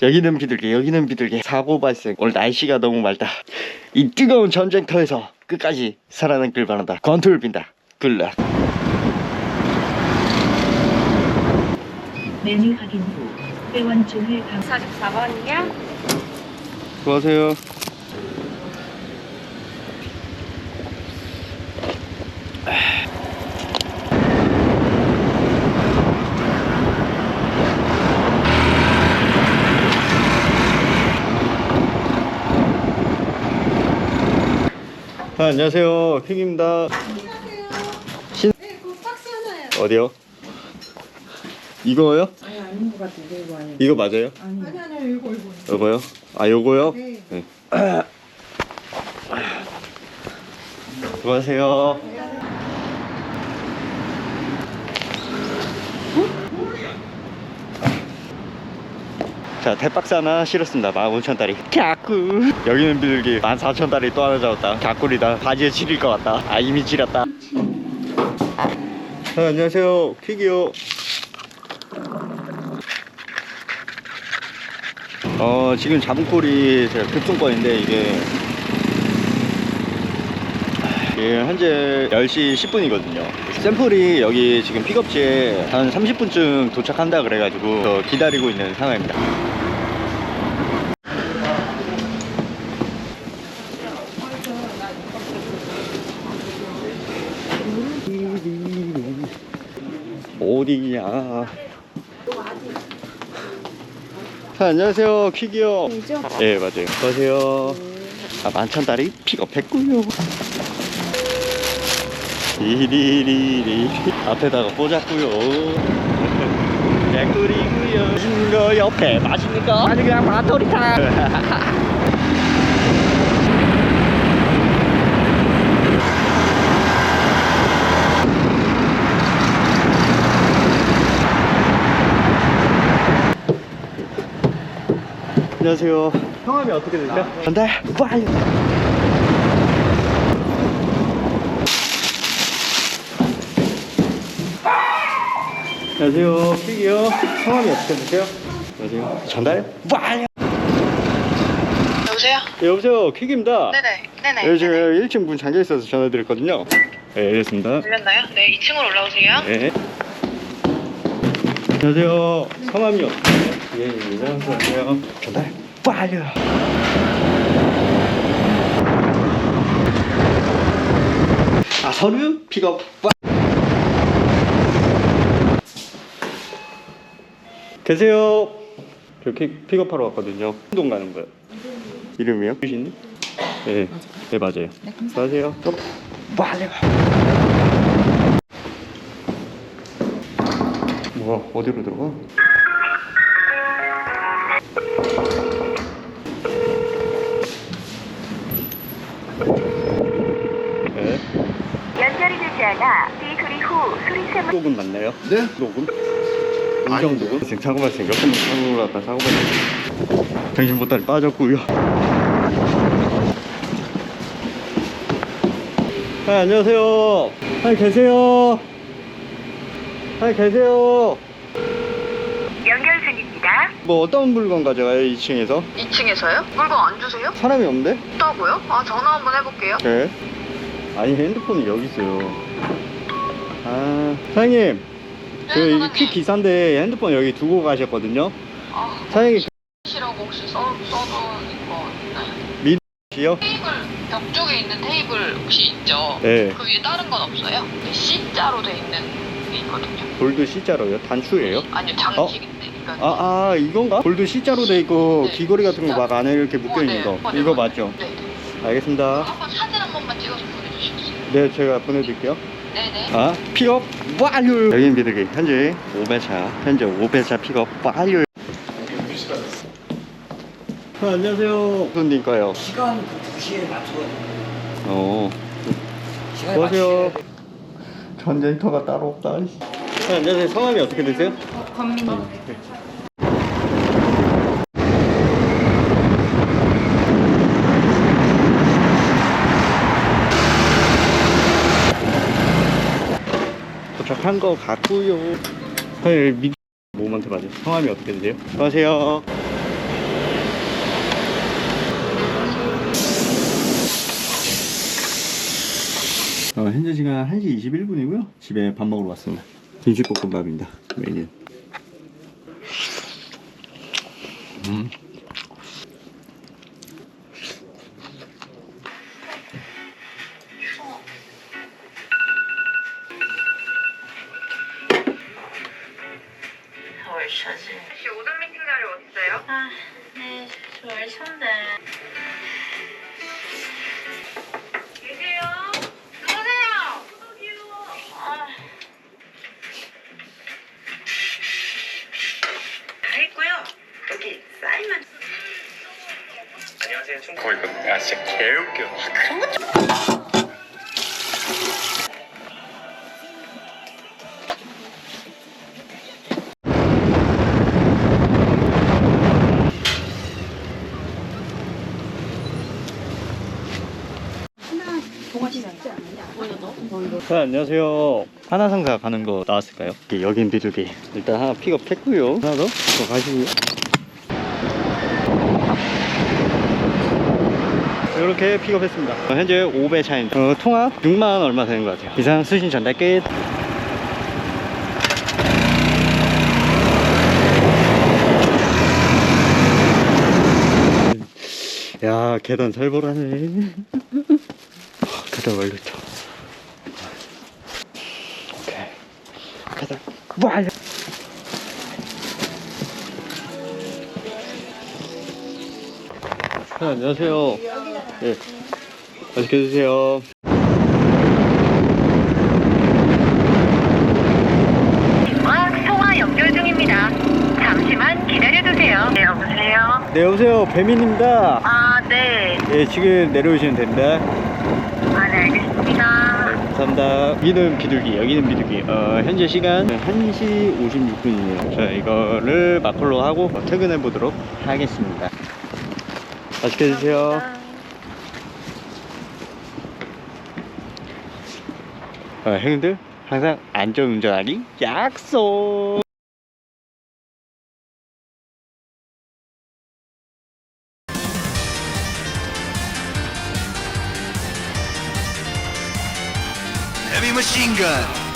여기는 비둘기 여기는 비둘기. 사고 발생. 오늘 날씨가 너무 맑다. 이 뜨거운 전쟁터에서 끝까지 살아남길 바란다. 권투를 빈다. 굿락 메뉴 확인 후 회원증을 강 44번이야? 수고하세요 안녕하세요 휙입니다 네, 그 박스 하나요. 어디요? 이거요? 아니 아닌 것 같은데 이거 아니. 이거 맞아요? 아니 아니 아니 이거 이거. 요거요? 아 요거요? 네. 수고하세요 자 대박스 하나 실었습니다. 15,000달이. 갸꾸. 여기는 비둘기 14,000달이 또 하나 잡았다. 갸꿀이다. 바지에 지릴 것 같다. 아 이미 지렸다. 아, 안녕하세요. 퀵이요. 어 지금 잡은 꼴이 제가 급송권인데 이게 예, 현재 10시 10분이거든요. 샘플이 여기 지금 픽업지에 한 30분쯤 도착한다 그래가지고 저 기다리고 있는 상황입니다. 어디야? 자, 안녕하세요. 퀵이요. 예, 맞아요. 안녕하세요. 아, 만천다리 픽업했고요. 리리리리 앞에다가 꽂았고요. 개꿀이고요. 맛있는 거 옆에 맛있는 거 아니 그냥 마토리탕. 안녕하세요. 성함이 어떻게 되세요? 전달 빨리. 안녕하세요. 퀵이요. 성함이 어떻게 되세요? 안녕하세요. 전달 빨리. 여보세요? 예, 여보세요. 퀵입니다. 네네. 네네. 예, 제가 1층 문 잠겨 있어서 전화 드렸거든요. 네, 알겠습니다. 들렸나요? 네, 2층으로 올라오세요. 네. 안녕하세요. 성함이 어떻게 되세요? 예, 예, 안녕하세요. 전달 빨리. 아, 서류 픽업 빨리. 계세요. 저 픽, 픽업하러 왔거든요. 운동 가는 거요. 이름이요? 유신님? 네, 네 맞아요. 네, 안녕하세요. 또 빨리. 뭐야 어디로 들어가? 않아 삐 소리 후 소리샘을 녹음 맞나요? 네. 녹음? 음성 녹음? 지금 사고 발생 몇 번만 사고 났다 사고 발생 정신 보따리 빠졌고요 아 안녕하세요 아 계세요 아 계세요 연결 중입니다. 뭐 어떤 물건 가져가요 2층에서? 2층에서요? 물건 안 주세요? 사람이 없는데? 없다고요? 아, 전화 한번 해볼게요. 네. 아니 핸드폰이 여기 있어요. 아 사장님, 저 네. 퀵 기사인데 핸드폰 여기 두고 가셨거든요. 아, 사장님 시라고 혹시 써, 써놓은 거 있나요? 씨요? 테이블, 벽 쪽에 있는 테이블 혹시 있죠? 네. 그 위에 다른 건 없어요? 그 C자로 돼 있는 게 있거든요. 골드 C자로요? 단추예요? 아니요, 장식인데. 그러니까 아, 아 이건가? 골드 C자로 돼 있고 네. 귀걸이 같은 거 막 안에 이렇게 묶여 어, 있는 네. 거. 어, 네, 이거. 맞죠? 네, 네. 알겠습니다. 한번 사진 한 번만 찍어서 보내주시겠어요? 네, 제가 보내드릴게요. 네네. 아, 픽업 완료. 여긴 비둘기 현재 5배차, 현재 5배차 픽업 완료. 아, 안녕하세요. 손님 거요. 시간 그 2시에 맞춰 어. 시간에 안녕하세요. 전쟁터가 따로 없다. 아, 안녕하세요. 성함이 어떻게 되세요? 권민호. 도착 한 거 같고요. 선생님 미... 몸한테 맞아요. 성함이 어떻게 되세요? 안녕하세요. 어, 현재 시간 1시 21분이고요. 집에 밥 먹으러 왔습니다. 김치볶음밥입니다. 메뉴. 음. 월차지. 혹시 오전 미팅 자리 어딨어요? 아, 네, 저 월차인데. 계세요? 누구세요? 아, 다 했고요. 여기 사인만 어, 이거 아, 진짜 개웃겨. 네, 안녕하세요. 하나상사 가는 거 나왔을까요? 예, 여긴 비둘기. 일단 하나 픽업했고요. 하나 더? 더 가시고요. 이렇게 픽업했습니다. 어, 현재 5배 차입니다. 어, 통합 6만원 얼마 되는 것 같아요. 이상 수신 전달 끝. 야, 계단 살벌하네. 가자, 말렸죠. 오케이. 가자. 완료. 네, 안녕하세요. 네. 맛있게 드세요. 와 통화 연결 중입니다. 잠시만 기다려주세요. 네 여보세요? 네, 여보세요. 배민입니다. 아 네. 예, 지금 내려오시면 됩니다. 아 네 알겠습니다. 네, 감사합니다. 여기는 비둘기, 여기는 비둘기. 어, 현재 시간 1시 56분이네요. 자, 이거를 마플로 하고 퇴근해 보도록 하겠습니다. 맛있게 드세요. 어, 형님들 항상 안전 운전하기 약속. Machine gun.